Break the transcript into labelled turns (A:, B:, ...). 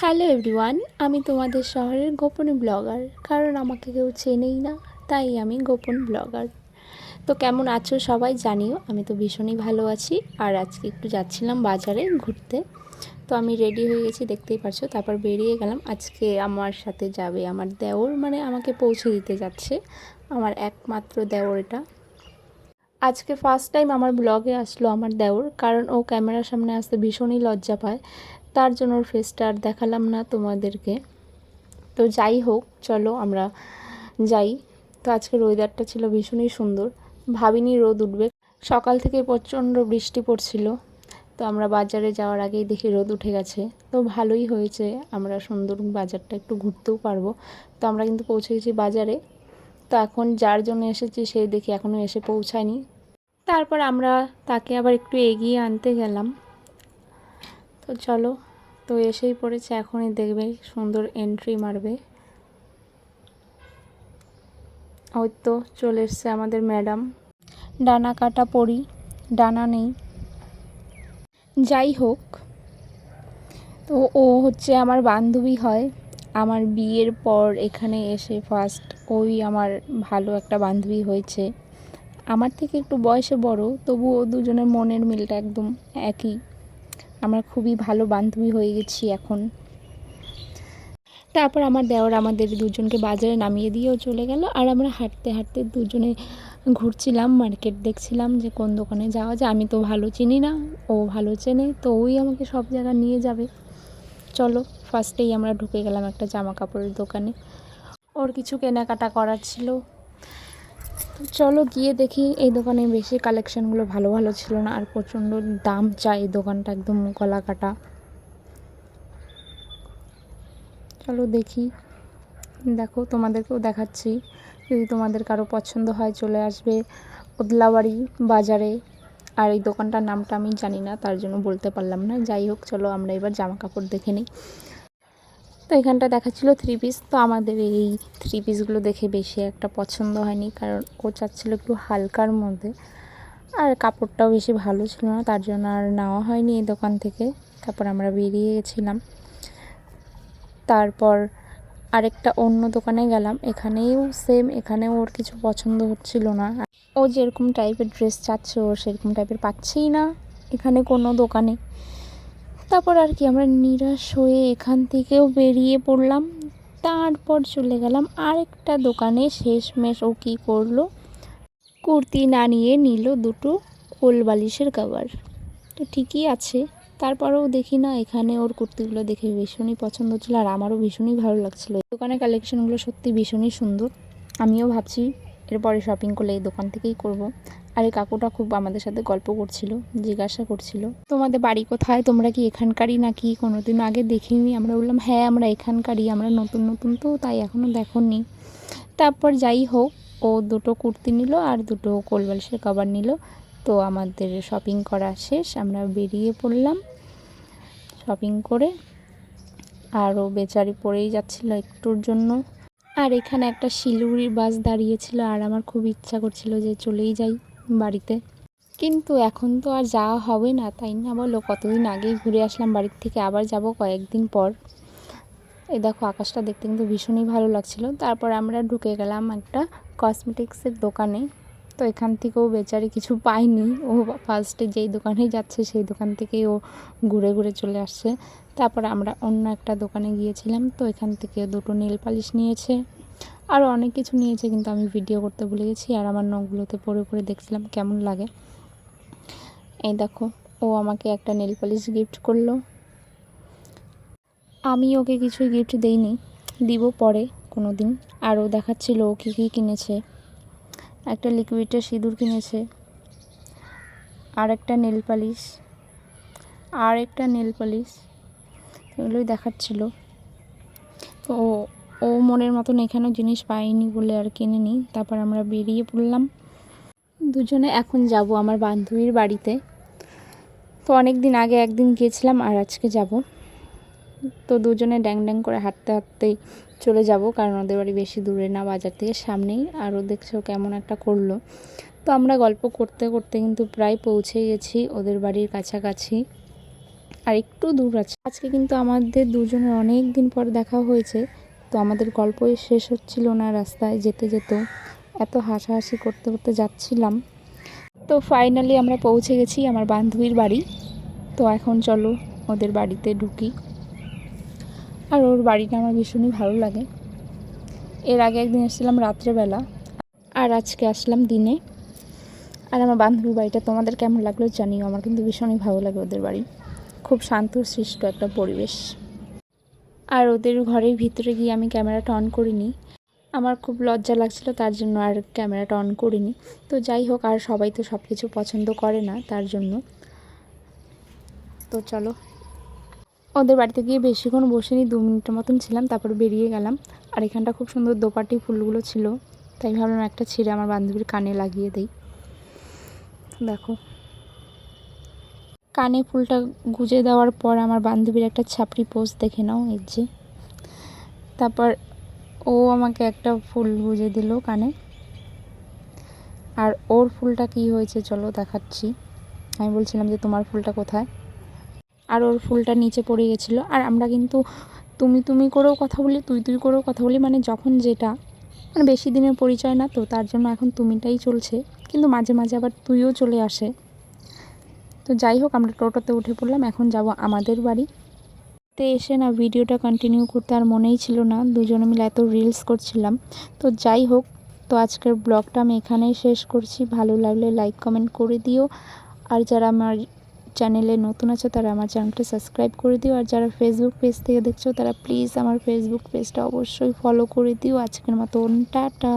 A: Hello everyone আমি তোমাদের শহরের গোপন ব্লগার, কারণ আমাকে কেউ চেনেই না, তাই আমি গোপন ব্লগার। তো কেমন আছো সবাই জানিও, আমি তো ভীষণই ভালো আছি, আর আজকে একটু যাচ্ছিলাম বাজারে ঘুরতে। তো আমি রেডি হয়ে গেছি, দেখতেই পারছ, তারপর বেরিয়ে গেলাম। আজকে আমার সাথে যাবে আমার দেওর মানে আমাকে পৌঁছে দিতে যাচ্ছে, আমার একমাত্র দেওর এটা। আজকে ফার্স্ট টাইম আমার ব্লগে আসলো আমার দেওর, কারণ ও ক্যামেরার সামনে আসতে ভীষণই লজ্জা পায়। তার জন্য ওর ফেসটা আর দেখালাম না তোমাদেরকে। তো যাই হোক, চলো আমরা যাই। তো আজকের ওয়েদারটা ছিল ভীষণই সুন্দর। ভাবিনি রোদ উঠবে। সকাল থেকে প্রচণ্ড বৃষ্টি পড়ছিল। তো আমরা বাজারে যাওয়ার আগেই দেখি রোদ উঠে গেছে। তো ভালোই হয়েছে, আমরা সুন্দর বাজারটা একটু ঘুরতেও পারব। তো আমরা কিন্তু পৌঁছে গেছি বাজারে। তো এখন যার জন্য এসেছি সে দেখি এখনও এসে পৌঁছায়নি। তারপর আমরা তাকে আবার একটু এগিয়ে আনতে গেলাম। তো চলো, তো এসেই পড়েছে, এখনই দেখবে, সুন্দর এন্ট্রি মারবে। ওই তো চলে এসছে আমাদের ম্যাডাম ডানা কাটা পড়ি ডানা নেই। যাই হোক, তো ও হচ্ছে আমার বান্ধবী হয়। আমার বিয়ের পর এখানে এসে ফার্স্ট ওই আমার ভালো একটা বান্ধবী হয়েছে। আমার থেকে একটু বয়সে বড় তবু ও দুজনের মনের মিলটা একদম একই। আমরা খুবই ভালো বান্ধবী হয়ে গেছি এখন। তারপর আমার দেওয়ার আমাদের দুজনকে বাজারে নামিয়ে দিয়েও চলে গেল। আর আমরা হাঁটতে হাঁটতে দুজনে ঘুরছিলাম, মার্কেট দেখছিলাম যে কোন দোকানে যাওয়া যায়। আমি তো ভালো চিনি না, ও ভালো চেনে, তো ওই আমাকে সব জায়গা নিয়ে যাবে। চলো ফার্স্টেই আমরা ঢুকে গেলাম একটা জামা কাপড়ের দোকানে। ওর কিছু কেনাকাটা করার ছিল। চলো গিয়ে দেখি, এই দোকানে বেশি কালেকশনগুলো ভালো ভালো ছিল না, আর প্রচণ্ড দাম চাই এই দোকানটা একদম গলা কাটা চলো দেখি। দেখো, তোমাদেরকেও দেখাচ্ছি। যদি তোমাদের কারও পছন্দ হয়, চলে আসবে ওদলাবাড়ি বাজারে। আর এই দোকানটার নামটা আমি জানি না, তার জন্য বলতে পারলাম না। যাই হোক, চলো আমরা এবার জামা কাপড় দেখে নিই। তো এখানটা দেখাচ্ছিল থ্রি পিস তো আমাদের এই থ্রি পিসগুলো দেখে বেশি একটা পছন্দ হয়নি, কারণ ও চাচ্ছিলো একটু হালকার মধ্যে। আর কাপড়টাও বেশি ভালো ছিল না, তার জন্য আর নেওয়া হয়নি এই দোকান থেকে। তারপর আমরা বেরিয়ে গেছিলাম। তারপর আরেকটা অন্য দোকানে গেলাম, এখানেও সেম এখানেও ওর কিছু পছন্দ হচ্ছিল না। ও যেরকম টাইপের ড্রেস চাচ্ছে, ও সেরকম টাইপের পাচ্ছেই না এখানে কোনো দোকানে। তারপর আর কি আমরা নিরাশ হয়ে এখান থেকেও বেরিয়ে পড়লাম। তারপর চলে গেলাম আরেকটা দোকানে। শেষমেশ ও কী করল? কুর্তি না নিয়ে নিল দুটো কোল বালিশের কাভার। তো ঠিকই আছে। তারপরেও দেখি না, এখানে ওর কুর্তিগুলো দেখে ভীষণই পছন্দ ছিল আর আমারও ভীষণই ভালো লাগছিল। দোকানের কালেকশনগুলো সত্যি ভীষণই সুন্দর। আমিও ভাবছি এরপরে শপিং করলে এই দোকান থেকেই করব। আর এই কাকুটা খুব আমাদের সাথে গল্প করছিল, জিজ্ঞাসা করছিল, তোমাদের বাড়ি কোথায়? তোমরা কি এখানকারই নাকি? কোনো কোনোদিন আগে দেখিনি। আমরা বললাম হ্যাঁ আমরা এখানকারই, আমরা নতুন নতুন তো, তাই এখনও দেখনি। তারপর যাই হোক, ও দুটো কুর্তি নিল আর দুটো কোলবালিশের কভার নিল। তো আমাদের শপিং করা শেষ, আমরা বেরিয়ে পড়লাম শপিং করে। আরও বেচারি পড়েই যাচ্ছিল একটুর জন্য। আর এখানে একটা শিলিগুড়ির বাস দাঁড়িয়েছিল, আর আমার খুব ইচ্ছা করছিল যে চলেই যাই। বাড়িতে। কিন্তু এখন তো আর যাওয়া হবে না, তাই না বলো? কতদিন আগেই ঘুরে আসলাম বাড়ির থেকে, আবার যাব কয়েকদিন পর। এই দেখো, আকাশটা দেখতে কিন্তু ভীষণই ভালো লাগছিল। তারপর আমরা ঢুকে গেলাম একটা কসমেটিক্সের দোকানে। তো এখান থেকেও বেচারি কিছু পাইনি ও ফার্স্টে যেই দোকানে যাচ্ছে, সেই দোকান থেকেই ও ঘুরে ঘুরে চলে আসছে। তারপর আমরা অন্য একটা দোকানে গিয়েছিলাম। তো এখান থেকে দুটো নেল পালিশ নিয়েছে। আরও অনেক কিছু নিয়েছে কিন্তু আমি ভিডিও করতে ভুলে গেছি, আর আমার নখগুলোতে পরে পরে দেখছিলাম কেমন লাগে। এই দেখো, ও আমাকে একটা নেল পলিশ গিফট করল। আমি ওকে কিছু গিফট দেইনি, দিব পরে কোনো দিন আরও দেখাচ্ছিল ও কী কী কিনেছে। একটা লিকুইডের সিঁদুর কিনেছে, আর একটা নেল পালিশ আর একটা নেল পালিশ এগুলোই দেখাচ্ছিল। তো ও মনের মতন এখানেও জিনিস পাইনি বলে আর কিনে নিই। তারপর আমরা বেরিয়ে পড়লাম। দুজনে এখন যাব আমার বান্ধবীর বাড়িতে। তো অনেক দিন আগে একদিন গিয়েছিলাম আর আজকে যাব। তো দুজনে ড্যাং ড্যাং করে হাঁটতে হাঁটতেই চলে যাব কারণ ওদের বাড়ি বেশি দূরে না, বাজার থেকে সামনেই। আরও দেখছ কেমন একটা করল। তো আমরা গল্প করতে করতে কিন্তু প্রায় পৌঁছে গেছি ওদের বাড়ির কাছাকাছি। আর একটু দূর আছে। আজকে কিন্তু আমাদের দুজনের অনেক দিন পর দেখা হয়েছে। তো আমাদের গল্পই শেষ হচ্ছিল না রাস্তায় যেতে যেতে। এত হাসাহাসি করতে করতে যাচ্ছিলাম। তো ফাইনালি আমরা পৌঁছে গেছি আমার বান্ধবীর বাড়ি। তো এখন চলো ওদের বাড়িতে ঢুকি। আর ওর বাড়িটা আমার ভীষণই ভালো লাগে। এর আগে একদিন এসেছিলাম রাত্রেবেলা। আর আজকে আসলাম দিনে। আর আমার বান্ধবীর বাড়িটা তোমাদের কেমন লাগল জানিও। আমার কিন্তু ভীষণই ভালো লাগে ওদের বাড়ি। খুব শান্ত সৃষ্ট একটা পরিবেশ। আর ওদের ঘরের ভিতরে গিয়ে আমি ক্যামেরাটা অন করিনি। আমার খুব লজ্জা লাগছিল, তার জন্য আর ক্যামেরাটা অন করিনি। তো যাই হোক, আর সবাই তো সব কিছু পছন্দ করে না, তার জন্য। তো চলো। ওদের বাড়িতে গিয়ে বেশিক্ষণ বসিনি, দু মিনিটের মতন ছিলাম, তারপর বেরিয়ে গেলাম। আর এখানটা খুব সুন্দর দোপাটি ফুলগুলো ছিল, তাই ভাবলাম একটা ছিঁড়ে আমার বান্ধবীর কানে লাগিয়ে দিই। দেখো। কানে ফুলটা গুজে দেওয়ার পর আমার বান্ধবীর একটা ছাপড়ি পোস্ট দেখে নাও, এই যে। তারপর ও আমাকে একটা ফুল গুজে দিল কানে। আর ওর ফুলটা কি হয়েছে চলো দেখাচ্ছি। আমি বলছিলাম যে, তোমার ফুলটা কোথায়? আর ওর ফুলটা নিচে পড়ে গেছিল। আর আমরা কিন্তু তুমি তুমি করেও কথা বলি, তুই তুই করেও কথা বলি মানে যখন যেটা মানে বেশি দিনের পরিচয় না তো, তার জন্য এখন তুমিটাই চলছে। কিন্তু মাঝে মাঝে আবার তুইও চলে আসে। তো যাই হোক, আমরা টোটোতে উঠে পড়লাম, এখন যাব আমাদের বাড়ি। তে এসে না ভিডিওটা কন্টিনিউ করতে আর মনেই ছিল না, দুজনে মিলে এত রিলস করছিলাম। তো যাই হোক, তো আজকের ব্লগটা আমি এখানেই শেষ করছি। ভালো লাগলে লাইক কমেন্ট করে দিও। আর যারা আমার চ্যানেলে নতুন আছে, তারা আমার চ্যানেলটা সাবস্ক্রাইব করে দিও। আর যারা ফেসবুক পেজ থেকে দেখছ, তারা প্লিজ আমার ফেসবুক পেজটা অবশ্যই ফলো করে দিও। আজকের মতন, টাটা।